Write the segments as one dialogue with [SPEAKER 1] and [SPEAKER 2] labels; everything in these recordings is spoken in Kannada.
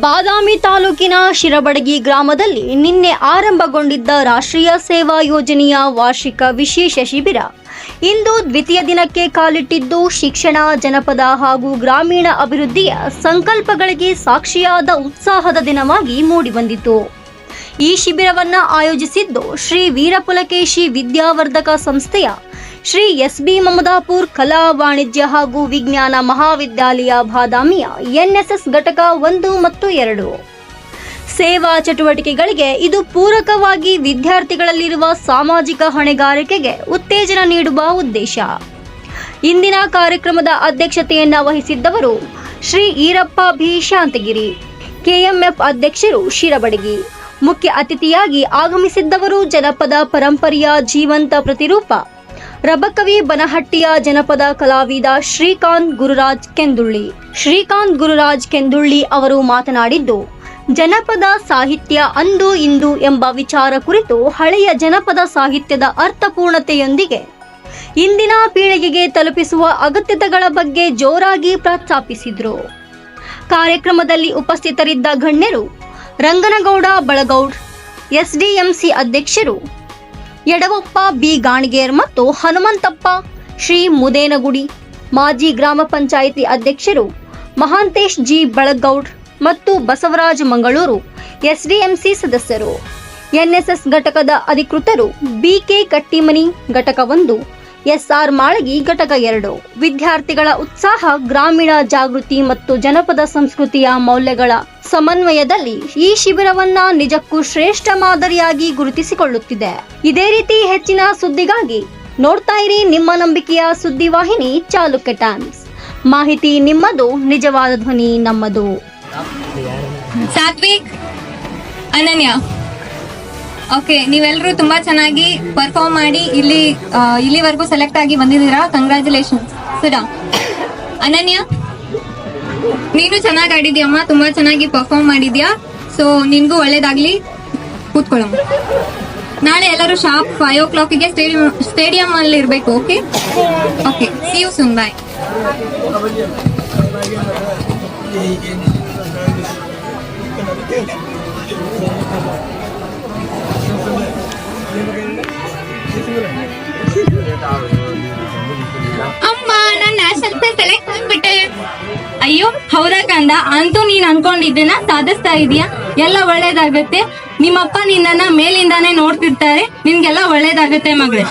[SPEAKER 1] ಬಾದಾಮಿ ತಾಲೂಕಿನ ಶಿರಬಡಗಿ ಗ್ರಾಮದಲ್ಲಿ ನಿನ್ನೆ ಆರಂಭಗೊಂಡಿದ್ದ ರಾಷ್ಟ್ರೀಯ ಸೇವಾ ಯೋಜನೆಯ ವಾರ್ಷಿಕ ವಿಶೇಷ ಶಿಬಿರ. ಇಂದು ದ್ವಿತೀಯ ದಿನಕ್ಕೆ ಕಾಲಿಟ್ಟಿದ್ದು ಶಿಕ್ಷಣ, ಜನಪದ ಹಾಗೂ ಗ್ರಾಮೀಣ ಅಭಿವೃದ್ಧಿಯ ಸಂಕಲ್ಪಗಳಿಗೆ ಸಾಕ್ಷಿಯಾದ ಉತ್ಸಾಹದ ದಿನವಾಗಿ ಮೂಡಿಬಂದಿತು. ಈ ಶಿಬಿರವನ್ನು ಆಯೋಜಿಸಿದ್ದು ಶ್ರೀ ವೀರಪುಲಕೇಶಿ ವಿದ್ಯಾವರ್ಧಕ ಸಂಸ್ಥೆಯ ಶ್ರೀ ಎಸ್ ಬಿ ಮಮದಾಪುರ್ ಕಲಾ ವಾಣಿಜ್ಯ ಹಾಗೂ ವಿಜ್ಞಾನ ಮಹಾವಿದ್ಯಾಲಯ ಬಾದಾಮಿಯ ಎನ್ಎಸ್ಎಸ್ ಘಟಕ ಒಂದು ಮತ್ತು ಎರಡು. ಸೇವಾ ಚಟುವಟಿಕೆಗಳಿಗೆ ಇದು ಪೂರಕವಾಗಿ ವಿದ್ಯಾರ್ಥಿಗಳಲ್ಲಿರುವ ಸಾಮಾಜಿಕ ಹೊಣೆಗಾರಿಕೆಗೆ ಉತ್ತೇಜನ ನೀಡುವ ಉದ್ದೇಶ. ಇಂದಿನ ಕಾರ್ಯಕ್ರಮದ ಅಧ್ಯಕ್ಷತೆಯನ್ನು ವಹಿಸಿದ್ದವರು ಶ್ರೀ ಈರಪ್ಪ ಬಿ ಶಾಂತಗಿರಿ, ಕೆಎಂಎಫ್ ಅಧ್ಯಕ್ಷರು ಶಿರಬಡಗಿ, ಮುಖ್ಯ ಅತಿಥಿಯಾಗಿ ಆಗಮಿಸಿದ್ದವರು ಜನಪದ ಪರಂಪರೆಯ ಜೀವಂತ ಪ್ರತಿರೂಪ ರಬಕವಿ ಬನಹಟ್ಟಿಯ ಜನಪದ ಕಲಾವಿದ ಶ್ರೀಕಾಂತ್ ಗುರುರಾಜ್ ಕೆಂದುಳ್ಳಿ. ಶ್ರೀಕಾಂತ್ ಗುರುರಾಜ್ ಕೆಂದುಳ್ಳಿ ಅವರು ಮಾತನಾಡಿದ್ದು, ಜನಪದ ಸಾಹಿತ್ಯ ಅಂದು ಇಂದು ಎಂಬ ವಿಚಾರ ಕುರಿತು ಹಳೆಯ ಜನಪದ ಸಾಹಿತ್ಯದ ಅರ್ಥಪೂರ್ಣತೆಯೊಂದಿಗೆ ಇಂದಿನ ಪೀಳಿಗೆಗೆ ತಲುಪಿಸುವ ಅಗತ್ಯತೆಗಳ ಬಗ್ಗೆ ಜೋರಾಗಿ ಪ್ರಸ್ತಾಪಿಸಿದರು. ಕಾರ್ಯಕ್ರಮದಲ್ಲಿ ಉಪಸ್ಥಿತರಿದ್ದ ಗಣ್ಯರು ರಂಗನಗೌಡ ಬಳಗೌಡ್, ಎಸ್ಡಿಎಂಸಿ ಅಧ್ಯಕ್ಷರು ಯಡವಪ್ಪ ಬಿ. ಗಾಣಿಗೇರ್ ಮತ್ತು ಹನುಮಂತಪ್ಪ. ಶ್ರೀ ಮುದೇನಗುಡಿ. ಮಾಜಿ ಗ್ರಾಮ ಪಂಚಾಯಿತಿ ಅಧ್ಯಕ್ಷರು ಮಹಾಂತೇಶ್ ಜಿ. ಬಳಗೌಡ್ ಮತ್ತು ಬಸವರಾಜ ಮಂಗಳೂರು ಎಸ್ಡಿಎಂಸಿ ಸದಸ್ಯರು. ಎನ್ಎಸ್ಎಸ್ ಘಟಕದ ಅಧಿಕೃತರು ಬಿಕೆ ಕಟ್ಟಿಮನಿ ಘಟಕವೊಂದು ಎಸ್ಆರ್ ಮಾಳಗಿ ಘಟಕ ಎರಡು. ವಿದ್ಯಾರ್ಥಿಗಳ ಉತ್ಸಾಹ, ಗ್ರಾಮೀಣ ಜಾಗೃತಿ ಮತ್ತು ಜನಪದ ಸಂಸ್ಕೃತಿಯ ಮೌಲ್ಯಗಳ ಸಮನ್ವಯದಲ್ಲಿ ಈ ಶಿಬಿರವನ್ನ ನಿಜಕ್ಕೂ ಶ್ರೇಷ್ಠ ಮಾದರಿಯಾಗಿ ಗುರುತಿಸಿಕೊಳ್ಳುತ್ತಿದೆ. ಇದೇ ರೀತಿ ಹೆಚ್ಚಿನ ಸುದ್ದಿಗಾಗಿ ನೋಡ್ತಾ ಇರಿ ನಿಮ್ಮ ನಂಬಿಕೆಯ ಸುದ್ದಿವಾಹಿನಿ ಚಾಲುಕ್ಯ ಟೈಮ್ಸ್. ಮಾಹಿತಿ ನಿಮ್ಮದು, ನಿಜವಾದ ಧ್ವನಿ ನಮ್ಮದು.
[SPEAKER 2] ಸಾತ್ವಿಕ್ ಅನನ್ಯ. ಓಕೆ ನೀವೆಲ್ಲರೂ ತುಂಬಾ ಚೆನ್ನಾಗಿ ಪರ್ಫಾರ್ಮ್ ಮಾಡಿ ಇಲ್ಲಿ ಇಲ್ಲಿವರೆಗೂ ಸೆಲೆಕ್ಟ್ ಆಗಿ ಬಂದಿದ್ದೀರಾ? ಕಂಗ್ರಾಚುಲೇಷನ್ ಸುಧಾ. ಅನನ್ಯ, ನೀನು ಚೆನ್ನಾಗಿ ಆಡಿದ್ಯಮ್ಮ ತುಂಬಾ ಚೆನ್ನಾಗಿ ಪರ್ಫಾರ್ಮ್ ಮಾಡಿದ್ಯಾ? ಸೊ ನಿನ್ಗೂ ಒಳ್ಳೇದಾಗ್ಲಿ. ಕೂತ್ಕೊಳ್ಳಮ್ಮ. ನಾಳೆ ಎಲ್ಲರೂ ಶಾರ್ಪ್ ಫೈವ್ ಓ ಕ್ಲಾಕಿಗೆ ಸ್ಟೇಡಿಯಂ ಸ್ಟೇಡಿಯಂ ಅಲ್ಲಿ ಇರಬೇಕು okay okay see you soon boy ಅಮ್ಮ, ನಾನು ನ್ಯಾಷನಲ್ ಸೆಲೆಕ್ಟ್ ಆಗ್ಬಿಟ್ಟೆ ಅಯ್ಯೋ, ಹೌದಾ ಕಂದ? ಅಂತೂ ನೀನ್ ಅನ್ಕೊಂಡಿದ್ದನ್ನ ಸಾಧಿಸ್ತಾ ಇದೀಯಾ? ಎಲ್ಲ ಒಳ್ಳೇದಾಗತ್ತೆ. ನಿಮ್ಮಪ್ಪ ನಿನ್ನ ಮೇಲಿಂದಾನೇ ನೋಡ್ತಿರ್ತಾರೆ. ನಿನ್ಗೆಲ್ಲ ಒಳ್ಳೇದಾಗತ್ತೆ ಮಗಳೇ.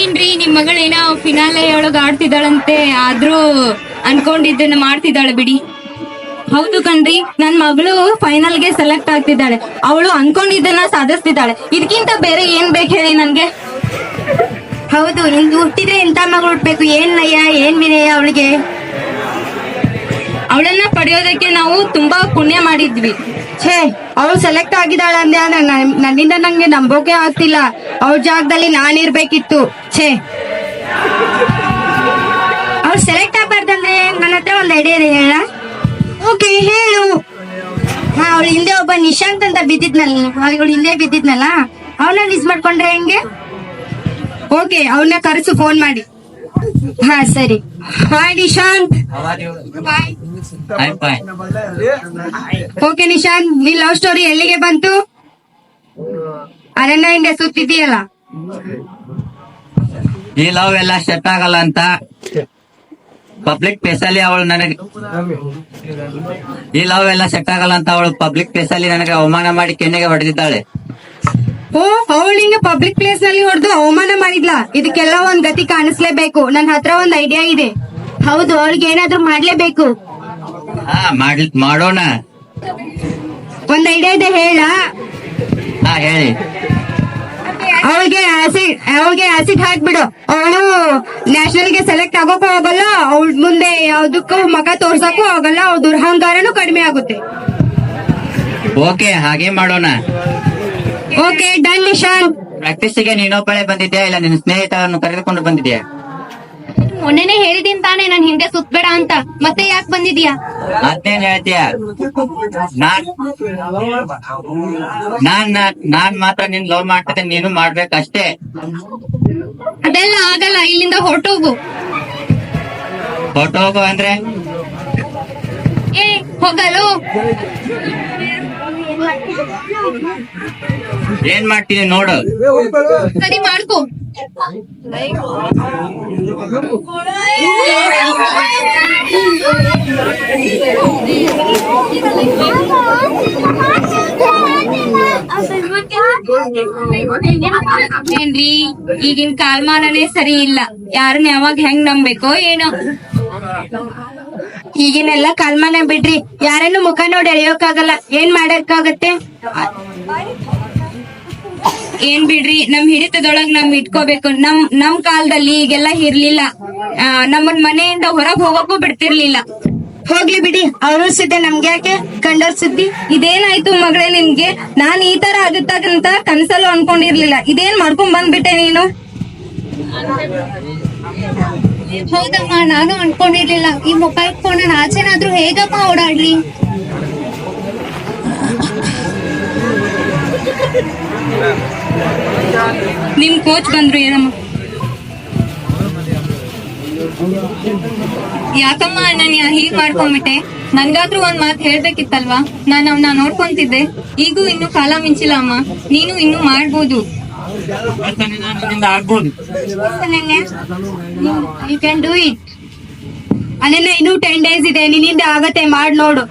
[SPEAKER 2] ಏನ್ರಿ, ನಿಮ್ ಮಗಳೇನ ಫಿನಾಲೆ ಒಳಗ ಆಡ್ತಿದ್ದಾಳಂತೆ. ಆದ್ರೂ ಅನ್ಕೊಂಡಿದ್ದನ್ನ ಮಾಡ್ತಿದ್ದಾಳೆ ಬಿಡಿ. ಹೌದು ಕಣ್ರಿ ನನ್ ಮಗಳು ಫೈನಲ್ಗೆ ಸೆಲೆಕ್ಟ್ ಆಗ್ತಿದ್ದಾಳೆ. ಅವಳು ಅನ್ಕೊಂಡಿದ್ದನ್ನ ಸಾಧಿಸ್ತಿದ್ದಾಳೆ. ಇದಕ್ಕಿಂತ ಬೇರೆ ಏನ್ ಬೇಕು ಹೇಳಿ ನನ್ಗೆ?
[SPEAKER 3] ಹೌದು ನಿಂದು ಹುಟ್ಟಿದ್ರೆ ಎಂತ ಮಗಳು ಹುಡ್ಬೇಕು ಏನ್ ನಯ ಏನ್ ವಿನಯ ಅವಳಿಗೆ?
[SPEAKER 2] ಅವಳನ್ನ ಪಡೆಯೋದಕ್ಕೆ ನಾವು ತುಂಬಾ ಪುಣ್ಯ ಮಾಡಿದ್ವಿ.
[SPEAKER 3] ಛೇ ಅವಳು ಸೆಲೆಕ್ಟ್ ಆಗಿದ್ದಾಳೆ ಅಂದೆ ಅಂದ್ರೆ ನನ್- ನನ್ನಿಂದ ನಂಗೆ ನಂಬೋಕೆ ಆಗ್ತಿಲ್ಲ. ಅವ್ರ ಜಾಗದಲ್ಲಿ ನಾನಿರ್ಬೇಕಿತ್ತು. ಛೇ. ನನ್ನ ಹತ್ರ ಒಂದ್ ಐಡಿಯಾ ಇದೆ ಹೇಳ. ಓಕೆ ಹೇಳು. ಹಾ ಅವಳು ಹಿಂದೆ ಒಬ್ಬ ನಿಶಾಂತ್ ಅಂತ ಬಿದ್ದಿದ್ನಲ್ಲ ಅವಳು ಹಿಂದೆ ಬಿದ್ದಿದ್ನಲ್ಲ ಅವನ ಮಿಸ್ ಮಾಡ್ಕೊಂಡ್ರೆ ಹೆಂಗೆ? ಓಕೆ ಅವನ್ನ ಕರೆಸು ಫೋನ್ ಮಾಡಿ. ಹಾ ಸರಿ. ಹಾಯ್ ನಿಶಾಂತ್. ಓಕೆ ನಿಶಾಂತ್ ನೀ ಲವ್ ಸ್ಟೋರಿ ಎಲ್ಲಿಗೆ ಬಂತು? ಅರಣ್ಯ ಹಿಂದೆ ಸುತ್ತಿದ್ದೀಯಲ್ಲ.
[SPEAKER 4] ಈ ಲವ್ ಎಲ್ಲ ಸೆಟ್ ಆಗಲ್ಲ ಅಂತ. ಪಬ್ಲಿಕ್ ಪೇಸಲ್ಲಿ ಅವಳು ನನಗೆ ಈ ಲವ್ ಎಲ್ಲ ಸೆಟ್ ಆಗಲ್ಲ ಅಂತ ಅವಳು ಪಬ್ಲಿಕ್ ಪ್ಲೇಸಲ್ಲಿ ನನಗೆ ಅವಮಾನ ಮಾಡಿ ಕೆನ್ನೆಗೆ ಹೊಡೆದಿದ್ದಾಳೆ.
[SPEAKER 3] ಓ ಅವಳು ಹಿಂಗೆ ಪಬ್ಲಿಕ್ ಪ್ಲೇಸ್ನಲ್ಲಿ ಹೊಡೆದು ಅವಮಾನ ಮಾಡಿದ್ಲ? ಇದಕ್ಕೆಲ್ಲ ಒಂದ್ ಗತಿ ಕಾಣಿಸ್ಲೇಬೇಕು. ನನ್ ಹತ್ರ ಒಂದ್ ಐಡಿಯಾ ಇದೆ. ಹೌದು ಅವಳಿಗೆ ಏನಾದ್ರೂ ಮಾಡ್ಲೇಬೇಕು.
[SPEAKER 4] ಹಾ ಮಾಡ್ ಮಾಡೋಣ.
[SPEAKER 3] ಒಂದ್ ಐಡಿಯಾ ಇದೆ ಹೇಳ.
[SPEAKER 4] ಹಾ ಹೇಳಿ.
[SPEAKER 3] ಅವಳಿಗೆ ಆಸಿಡ್ ಅವಳಿಗೆ ಆಸಿಡ್ ಹಾಕ್ಬಿಡು. ಅವಳು ನ್ಯಾಷನಲ್ಗೆ ಸೆಲೆಕ್ಟ್ ಆಗೋಕು ಹೋಗಲ್ಲ ಅವಳ ಮುಂದೆ ಯಾವ್ದಕ್ಕೂ ಮಗ ತೋರ್ಸಕ್ಕೂ ಹೋಗಲ್ಲ ಅವ್ಳ ದುರ್ಹಂಕಾರನು ಕಡಿಮೆ ಆಗುತ್ತೆ.
[SPEAKER 4] ಓಕೆ ಹಾಗೆ ಮಾಡೋಣ.
[SPEAKER 3] ಓಕೆ ಡನ್ ನಿಶಾಂತ್
[SPEAKER 4] ಪ್ರಾಕ್ಟೀಸಿಗೆ ನೀನೊಬ್ಬಳೆ ಬಂದಿದ್ಯಾ ಇಲ್ಲ ನಿನ್ನ ಸ್ನೇಹಿತರನ್ನು ಕರೆದುಕೊಂಡು ಬಂದಿದ್ಯಾ?
[SPEAKER 2] ಮೊನ್ನೆನೆ ಹೇಳಿದೀನಿ ತಾನೇ ನನ್ ಹಿಂದೆ ಸುತ್ಬೇಡ ಅಂತ. ಮತ್ತೆ ಯಾಕೆ ಬಂದಿದ್ಯಾ
[SPEAKER 4] ಮತ್ತೇನ್ ಹೇಳ್ತೀಯ? ನಾನ್ ನಾನ್ ನಾನ್ ಮಾತ್ರ ನಿನ್ ಲವ್ ಮಾಡ್ತೇನೆ ನೀನು ಮಾಡ್ಬೇಕಷ್ಟೇ.
[SPEAKER 2] ಅದೆಲ್ಲ ಆಗಲ್ಲ ಇಲ್ಲಿಂದ ಹೊರಟೋಗು.
[SPEAKER 4] ಹೊರಟೋಗು ಅಂದ್ರೆ?
[SPEAKER 2] ಏ ಹೋಗಲು.
[SPEAKER 4] ಏನ್ ಮಾಡ್ತೀನಿ ನೋಡು.
[SPEAKER 2] ಸರಿ ಮಾಡ್ಕೋ. ಏನ್ರಿ? ಈಗಿನ ಕಾಲಮಾನನೇ ಸರಿ ಇಲ್ಲ. ಯಾರನ್ನ ಯಾವಾಗ ಹೆಂಗ್ ನಂಬೇಕೋ ಏನೋ.
[SPEAKER 3] ಈಗಿನೆಲ್ಲ ಕಾಲ್ಮಾನ ಬಿಡ್ರಿ. ಯಾರನ್ನು ಮುಖ ನೋಡಿ ಎಳೆಯೋಕ್ಕಾಗಲ್ಲ. ಏನ್ ಮಾಡಕ್ಕಾಗತ್ತೆ?
[SPEAKER 2] ಏನ್ ಬಿಡ್ರಿ? ನಮ್ ಹಿಡಿತದೊಳಗ್ ನಮ್ ಇಟ್ಕೋಬೇಕು. ನಮ್ ನಮ್ ಕಾಲದಲ್ಲಿ ಈಗೆಲ್ಲಾ ಇರ್ಲಿಲ್ಲ. ಆ, ನಮ್ಮನ್ ಮನೆಯಿಂದ ಹೊರಗ್ ಹೋಗಕ್ಕೂ ಬಿಡ್ತಿರ್ಲಿಲ್ಲ.
[SPEAKER 3] ಹೋಗ್ಲಿ ಬಿಡಿ. ಅವ್ರ ಸುದ್ದಿ ನಮ್ಗೆ ಯಾಕೆ? ಕಂಡರ್ ಸುದ್ದಿ?
[SPEAKER 2] ಇದೇನಾಯ್ತು ಮಗಳೇ ನಿನ್ಗೆ? ನಾನ್ ಈ ತರ ಆಗುತ್ತಂತ ಕನ್ಸಲ್ಲೂ ಅನ್ಕೊಂಡಿರ್ಲಿಲ್ಲ. ಇದೇನ್ ಮಾಡ್ಕೊಂಡ್ ಬಂದ್ಬಿಟ್ಟೆ ನೀನು? ಹೌದಮ್ಮ ನಾನು ಅನ್ಕೊಂಡಿರ್ಲಿಲ್ಲ. ಈ ಮೊಬೈಲ್ ಫೋನ್ ಆಚೆನಾದ್ರೂ ಹೇಗಮ್ಮ ಓಡಾಡ್ಲಿ? ನಿಮ್ ಕೋಚ್ ಬಂದ್ರು ಏನಮ್ಮ? ಯಾಕಮ್ಮ ಅನನ್ಯ ಹೀಗ್ ಮಾಡ್ಕೊಂಡ್ಬಿಟ್ಟೆ ನನ್ಗಾದ್ರೂ ಒಂದ್ ಮಾತ್ ಹೇಳ್ಬೇಕಿತ್ತಲ್ವಾ? ನಾನು ಅವ್ನ ನೋಡ್ಕೊಂತಿದ್ದೆ. ಈಗೂ ಇನ್ನು ಕಾಲ ಮಿಂಚಿಲ್ಲ ಅಮ್ಮ. ನೀನು ಇನ್ನು ಮಾಡ್ಬೋದು.
[SPEAKER 3] You can do it Ananya ಇನ್ನೂ ಟೆನ್ ಡೇಸ್ ಇದೆ. ನಿನ್ನಿಂದ ಆಗತ್ತೆ ಮಾಡ್ ನೋಡು.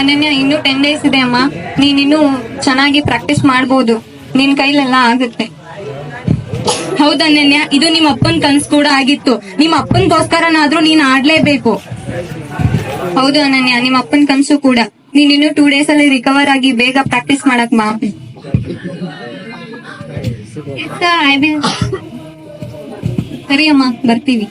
[SPEAKER 2] ಅನನ್ಯ ಇನ್ನು ಟೆನ್ ಡೇಸ್ ಇದೆ ಅಮ್ಮ. ನೀನ್ ಇನ್ನು ಚೆನ್ನಾಗಿ ಪ್ರಾಕ್ಟೀಸ್ ಮಾಡ್ಬೋದು. ನಿನ್ ಕೈಲೆಲ್ಲ ಆಗುತ್ತೆ. ಹೌದಾ ಅನನ್ಯ, ಇದು ನಿಮ್ ಅಪ್ಪನ್ ಕನ್ಸ್ ಕೂಡ ಆಗಿತ್ತು. ನಿಮ್ ಅಪ್ಪನ್ಗೋಸ್ಕರನಾದ್ರೂ ನೀನ್ ಆಡ್ಲೇಬೇಕು. ಹೌದು ಅನನ್ಯ ನಿಮ್ ಅಪ್ಪನ್ ಕನ್ಸು ಕೂಡ. ನೀನ್ ಇನ್ನು ಟೂ ಡೇಸ್ ಅಲ್ಲಿ ರಿಕವರ್ ಆಗಿ ಬೇಗ ಪ್ರಾಕ್ಟೀಸ್ ಮಾಡಕ್ ಮಾ. ಸರಿ ಅಮ್ಮ, ಬರ್ತೀವಿ.